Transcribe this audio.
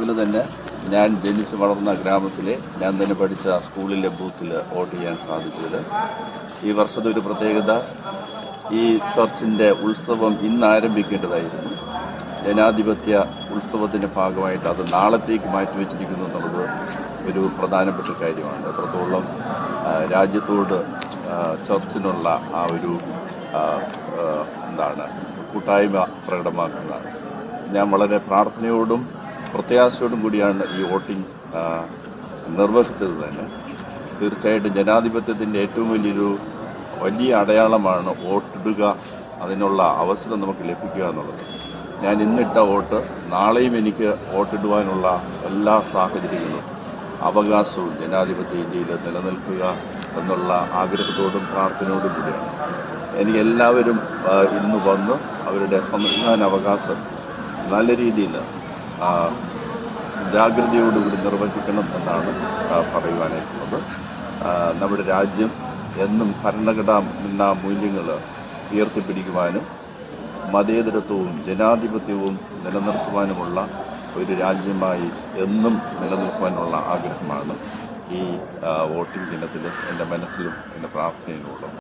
രാവിലെ തന്നെ ഞാൻ ജനിച്ച് വളർന്ന ഗ്രാമത്തിലെ ഞാൻ തന്നെ പഠിച്ച സ്കൂളിലെ ബൂത്തിൽ വോട്ട് ചെയ്യാൻ സാധിച്ചത് ഈ വർഷത്തെ ഒരു പ്രത്യേകത ഈ ചർച്ചിന്റെ ഉത്സവം ഇന്ന് ആരംഭിക്കേണ്ടതായിരുന്നു. ജനാധിപത്യ ഉത്സവത്തിന്റെ ഭാഗമായിട്ട് അത് നാളത്തേക്ക് മാറ്റിവെച്ചിരിക്കുന്നു എന്നുള്ളത് ഒരു പ്രധാനപ്പെട്ട കാര്യമാണ്. എത്രത്തോളം രാജ്യത്തോട് ചർച്ചിനുള്ള ആ ഒരു എന്താണ് കൂട്ടായ്മ പ്രകടമാക്കുന്നതാണ് ഞാൻ വളരെ പ്രാർത്ഥനയോടും പ്രത്യാശയോടും കൂടിയാണ് ഈ വോട്ടിംഗ് നിർവഹിച്ചത് തന്നെ. തീർച്ചയായിട്ടും ജനാധിപത്യത്തിന്റെ ഏറ്റവും വലിയൊരു വലിയ അടയാളമാണ് വോട്ടിടുക അതിനുള്ള അവസരം നമുക്ക് ലഭിക്കുക എന്നുള്ളത്. ഞാൻ ഇന്നിട്ട വോട്ട് നാളെയും എനിക്ക് വോട്ടിടുവാനുള്ള എല്ലാ സാഹചര്യങ്ങളും അവകാശവും ജനാധിപത്യ ഇന്ത്യയിൽ നിലനിൽക്കുക എന്നുള്ള ആഗ്രഹത്തോടും പ്രാർത്ഥനയോടും കൂടിയാണ്. എനിക്ക് എല്ലാവരും ഇന്ന് വന്ന് അവരുടെ സമ്മതിദാന അവകാശം നല്ല രീതിയിൽ ജാഗ്രതയോടുകൂടി നിർവഹിക്കണം എന്നാണ് പറയുവാനായിട്ടുള്ളത്. നമ്മുടെ രാജ്യം എന്നും ഭരണഘടനാ മൂല്യങ്ങൾ ഉയർത്തിപ്പിടിക്കുവാനും മതേതരത്വവും ജനാധിപത്യവും നിലനിർത്തുവാനുമുള്ള ഒരു രാജ്യമായി എന്നും നിലനിൽക്കുവാനുള്ള ആഗ്രഹമാണ് ഈ വോട്ടിംഗ് ദിനത്തിൽ എന്റെ മനസ്സിലും എന്റെ പ്രാർത്ഥനയിലുള്ളത്.